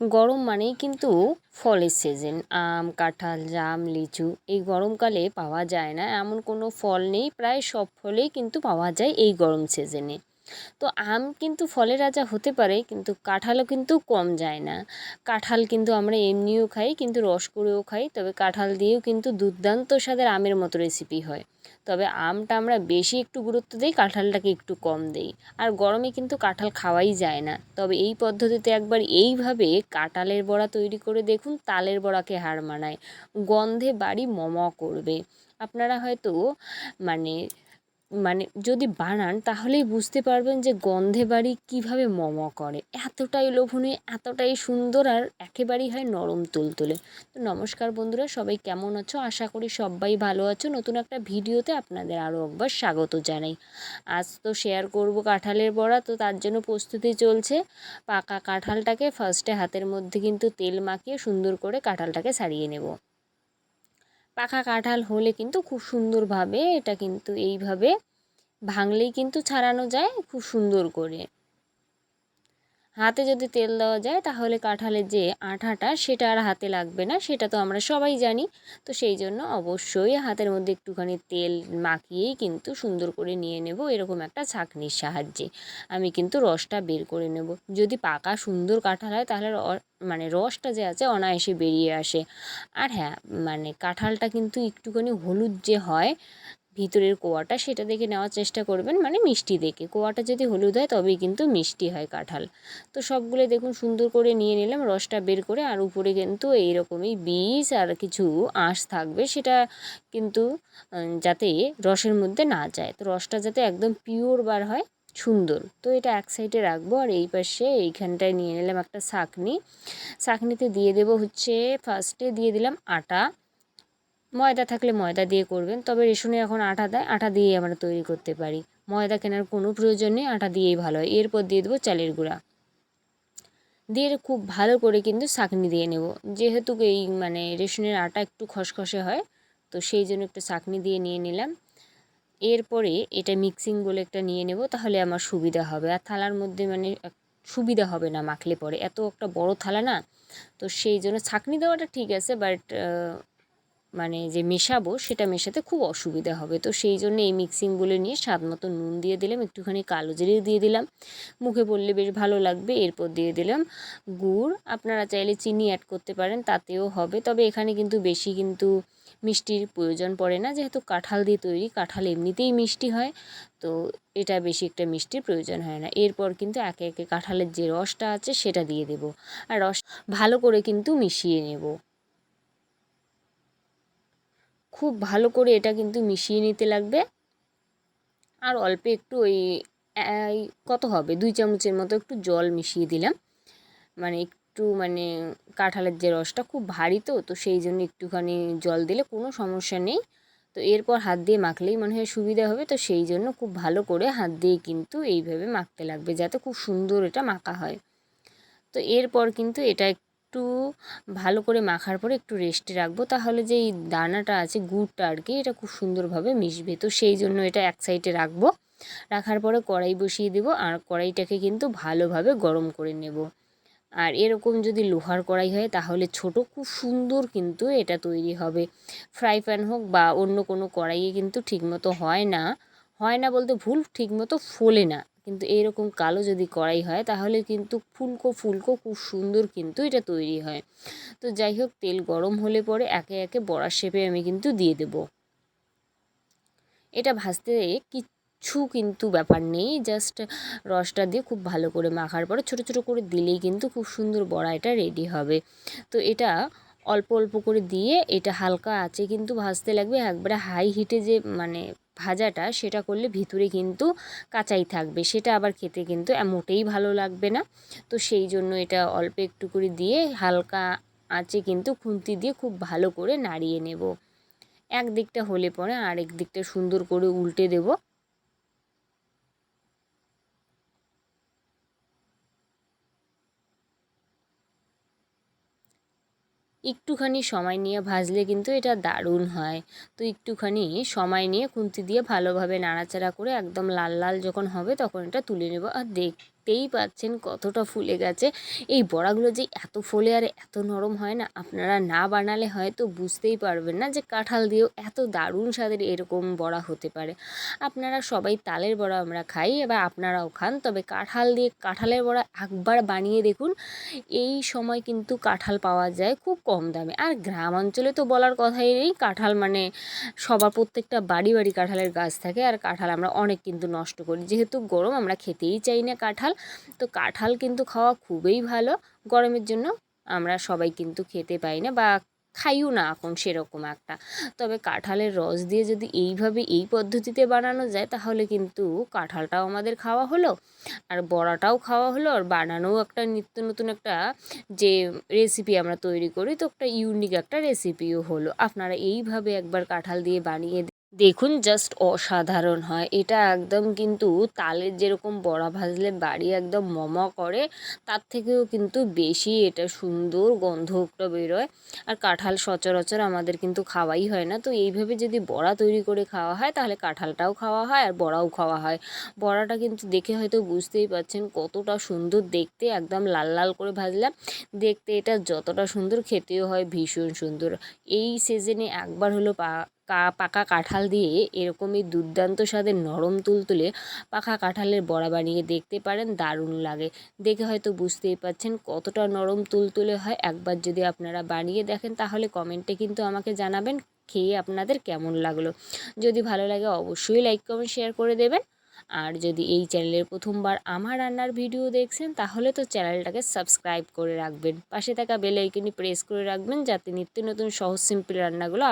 গরম মানেই কিন্তু ফলের সিজন আম, কাঁঠাল, জাম, লিচু, এই গরমকালে পাওয়া যায় না। এমন কোনো ফল নেই, প্রায় সব ফলেই কিন্তু পাওয়া যায় এই গরম সিজনে তো আম কিন্তু ফলের রাজা হতে পারে, কিন্তু কাঁঠালও কিন্তু কম যায় না। কাঁঠাল কিন্তু আমরা এমনিও খাই, কিন্তু রস করেও খাই, তবে কাঁঠাল দিয়েও কিন্তু দুর্দান্ত স্বাদের আমের মতো রেসিপি হয়। তবে আমটা আমরা বেশি একটু গুরুত্ব দিই, কাঁঠালটাকে একটু কম দিই। আর গরমে কিন্তু কাঁঠাল খাওয়াই যায় না। তবে এই পদ্ধতিতে একবার এইভাবে কাঁঠালের বড়া তৈরি করে দেখুন, তালের বড়াকে হার মানায়। গন্ধে বাড়ি মম করবে। আপনারা হয়তো মানে মানে যদি বানান, তাহলেই বুঝতে পারবেন যে গন্ধে বাড়ি কীভাবে মম করে। এতটাই লোভনীয়, এতটাই সুন্দর আর একেবারেই হয় নরম তুলতুলে। তো নমস্কার বন্ধুরা, সবাই কেমন আছো? আশা করি সবাই ভালো আছো। নতুন একটা ভিডিওতে আপনাদের আরও একবার স্বাগত জানাই। আজ তো শেয়ার করব কাঁঠালের বড়া, তো তার জন্য প্রস্তুতি চলছে। পাকা কাঁঠালটাকে ফার্স্টে হাতের মধ্যে কিন্তু তেল মাখিয়ে সুন্দর করে কাঁঠালটাকে সারিয়ে নেব। পাকা কাঁঠাল হলে কিন্তু খুব সুন্দরভাবে এটা কিন্তু এইভাবে ভাঙলেই কিন্তু ছাড়ানো যায় খুব সুন্দর করে। হাতে যদি তেল দেওয়া যায় তাহলে কাঁঠালের যে আঠাটা সেটা আর হাতে লাগবে না, সেটা তো আমরা সবাই জানি। তো সেই জন্য অবশ্যই হাতের মধ্যে একটুখানি তেল মাখিয়েই কিন্তু সুন্দর করে নিয়ে নেব এরকম একটা ছাঁকনির সাহায্যে। আমি কিন্তু রসটা বের করে নেব। যদি পাকা সুন্দর কাঁঠাল হয় তাহলে মানে রসটা যে আছে অনায়াসে বেরিয়ে আসে। আর হ্যাঁ মানে কাঁঠালটা কিন্তু একটুখানি হলুদ যে হয় ভিতরের কোয়াটা সেটা দেখে নেওয়ার চেষ্টা করবেন মানে মিষ্টি দেখে। কোয়াটা যদি হলুদ হয় তবেই কিন্তু মিষ্টি হয় কাঁঠাল। তো সবগুলো দেখুন সুন্দর করে নিয়ে নিলাম, রসটা বের করে আর উপরে কিন্তু এইরকমই বীজ আর কিছু আঁশ থাকবে, সেটা কিন্তু যাতে রসের মধ্যে না যায়। তো রসটা যাতে একদম পিওর বার হয়, সুন্দর। তো এটা এক সাইডে রাখব আর এই পাশে এইখানটায় নিয়ে নিলাম একটা শাকনি শাকনিতে দিয়ে দেবো হচ্ছে ফার্স্টে দিয়ে দিলাম আটা। ময়দা থাকলে ময়দা দিয়ে করবেন, তবে রেশনে এখন আটা দেয় আটা দিয়েই আমরা তৈরি করতে পারি। ময়দা কেনার কোনো প্রয়োজন নেই আটা দিয়েই ভালো হয়। এরপর দিয়ে দেবো চালের গুঁড়া। দিয়ে খুব ভালো করে কিন্তু শাকনি দিয়ে নেব। যেহেতু এই মানে রেশনের আটা একটু খসখসে হয়, তো সেই জন্য একটু শাকনি দিয়ে নিয়ে নিলাম। এরপরে এটা মিক্সিং বলে একটা নিয়ে নেব, তাহলে আমার সুবিধা হবে। আর থালার মধ্যে মানে সুবিধা হবে না মাখলে পরে। এত একটা বড় থালা না, তো সেই জন্য ছাকনি দেওয়াটা ঠিক আছে বাট মানে যে মেশাবো, সেটা মেশাতে খুব অসুবিধা হবে। তো সেই জন্য এই মিক্সিংগুলো নিয়ে স্বাদ মতো নুন দিয়ে দিলাম, একটুখানি কালো জিরে দিয়ে দিলাম। মুখে পড়লে বেশ ভালো লাগবে, এরপর দিয়ে দিলাম গুড়। আপনারা চাইলে চিনি অ্যাড করতে পারেন, তাতেও হবে। তবে এখানে কিন্তু বেশি কিন্তু মিষ্টির প্রয়োজন পড়ে না, যেহেতু কাঁঠাল দিয়ে তৈরি, কাঁঠাল এমনিতেই মিষ্টি হয়। তো এটা বেশি একটা মিষ্টির প্রয়োজন হয় না। এরপর কিন্তু একে একে কাঁঠালের যে রসটা আছে, সেটা দিয়ে দেব। আর রস ভালো করে কিন্তু মিশিয়ে নেব। খুব ভালো করে এটা কিন্তু মিশিয়ে নিতে লাগবে। আর অল্প একটু ওই কত হবে? দুই চামচের মতো একটু জল মিশিয়ে দিলাম। মানে একটু মানে কাঁঠালের যে রসটা খুব ভারী তো তো সেই জন্য একটুখানি জল দিলে কোনো সমস্যা নেই। তো এরপর হাত দিয়ে মাখলেই মনে হয় সুবিধা হবে, তো সেই জন্য খুব ভালো করে হাত দিয়ে কিন্তু এইভাবে মাখতে লাগবে, যাতে খুব সুন্দর এটা মাখা হয়। তো এরপর কিন্তু এটা একটু ভালো করে মাখার পরে একটু রেস্টে রাখব। তাহলে যে এই দানাটা আছে, গুড়টা আর কি, এটা খুব সুন্দরভাবে মিশবে। তো সেই জন্য এটা এক সাইডে রাখব। রাখার পরে কড়াই বসিয়ে দেবো আর কড়াইটাকে কিন্তু ভালোভাবে গরম করে নেব। আর এরকম যদি লোহার কড়াই হয়, তাহলে ছোট খুব সুন্দর কিন্তু এটা তৈরি হবে। ফ্রাই প্যান হোক বা অন্য কোনো কড়াইয়ে কিন্তু ঠিকমতো হয় না। হয় না বলতে ভুল, ঠিকমতো ফোলে না। কিন্তু এইরকম কালো যদি কড়াই হয়, তাহলে কিন্তু ফুলকো ফুলকো খুব সুন্দর কিন্তু এটা তৈরি হয়। তো যাই হোক তেল গরম হলে পরে একে একে বড়ার শেপে আমি কিন্তু দিয়ে দেব। এটা ভাজতে কিচ্ছু কিন্তু ব্যাপার নেই, জাস্ট রসটা দিয়ে খুব ভালো করে মাখার পরে ছোটো ছোটো করে দিলেই কিন্তু খুব সুন্দর বড়া এটা রেডি হবে। তো এটা অল্প অল্প করে দিয়ে এটা হালকা আছে কিন্তু ভাজতে লাগবে, একবারে হাই হিটে যে মানে ভাজাটা সেটা করলে ভিতরে কিন্তু কাঁচাই থাকবে। সেটা আবার খেতে কিন্তু মোটেই ভালো লাগবে না। তো সেই জন্য এটা অল্প একটু করে দিয়ে হালকা আঁচে কিন্তু খুন্তি দিয়ে খুব ভালো করে নাড়িয়ে নেব। এক দিকটা হলে পরে আরেক দিকটা সুন্দর করে উল্টে দেব। একটুখানি সময় নিয়ে ভাজলে কিন্তু এটা দারুণ হয়। তো একটুখানি সময় নিয়ে খুন্তি দিয়ে ভালোভাবে নাড়াচাড়া করে একদম লাল লাল যখন হবে তখন এটা তুলে নেব আর দেখ দেখতেই পাচ্ছেন কতটা ফুলে গেছে। এই বড়াগুলো যে এত ফোলে আর এত নরম হয় না, আপনারা না বানালে হয়তো বুঝতেই পারবেন না যে কাঁঠাল দিয়েও এত দারুণ স্বাদের এরকম বড়া হতে পারে। আপনারা সবাই তালের বড়া আমরা খাই, এবার আপনারাও খান, তবে কাঁঠাল দিয়ে কাঁঠালের বড়া একবার বানিয়ে দেখুন, এই সময় কিন্তু কাঁঠাল পাওয়া যায় খুব কম দামে। আর গ্রাম অঞ্চলে তো বলার কথাই নেই, কাঁঠাল মানে সবার প্রত্যেকটা বাড়ি বাড়ি কাঁঠালের গাছ থাকে, আর কাঁঠাল আমরা অনেক কিন্তু নষ্ট করি। যেহেতু গরম, আমরা খেতেই চাই না কাঁঠাল। তো কাঁঠাল কিন্তু খাওয়া খুবই ভালো। গরমের জন্য আমরা সবাই কিন্তু খেতে পাই না বা খাইও না এখন সেরকম একটা। তবে কাঁঠালের রস দিয়ে যদি এইভাবে এই পদ্ধতিতে বানানো যায় তাহলে কিন্তু কাঁঠালটাও আমাদের খাওয়া হলো, আর বড়াটাও খাওয়া হলো, আর বানানোও একটা নিত্য নতুন একটা যে রেসিপি আমরা তৈরি করি, তো একটা ইউনিক একটা রেসিপিও হলো। আপনারা এইভাবে একবার কাঁঠাল দিয়ে বানিয়ে দেখুন জাস্ট অসাধারণ হয়। এটা একদম কিন্তু তালের যেরকম বড়া ভাজলে বাড়ি একদম মমা করে, তার থেকেও কিন্তু বেশি এটা সুন্দর গন্ধ একটা বেরোয়। আর কাঁঠাল সচরাচর আমাদের কিন্তু খাওয়াই হয় না। তো এইভাবে যদি বড়া তৈরি করে খাওয়া হয়, তাহলে কাঁঠালটাও খাওয়া হয় আর বড়াও খাওয়া হয়। বড়াটা কিন্তু দেখে হয়তো বুঝতেই পাচ্ছেন কতটা সুন্দর দেখতে, একদম লাল লাল করে ভাজলাম। দেখতে এটা যতটা সুন্দর, খেতেও হয় ভীষণ সুন্দর। এই সিজনে একবার হলো পা পাকা কাঁঠাল দিয়ে এরকমই দুর্দান্ত স্বাদের নরম তুলতুলে পাকা কাঁঠালের বড়া বানিয়ে দেখতে পারেন, দারুণ লাগে। দেখে হয়তো বুঝতেই পাচ্ছেন কতটা নরম তুলতুলে হয়। একবার যদি আপনারা বানিয়ে দেখেন তাহলে কমেন্টে কিন্তু আমাকে জানাবেন খেয়ে আপনাদের কেমন লাগল। যদি ভালো লাগে অবশ্যই লাইক, কমেন্ট, শেয়ার করে দেবেন। আর যদি এই চ্যানেলের প্রথমবার আমার রান্নার ভিডিও দেখছেন তাহলে তো চ্যানেলটাকে সাবস্ক্রাইব করে রাখবেন। পাশে থাকা বেল আইকনটি প্রেস করে রাখবেন যাতে নিত্য নতুন সহজ, সিম্পল রান্নাগুলো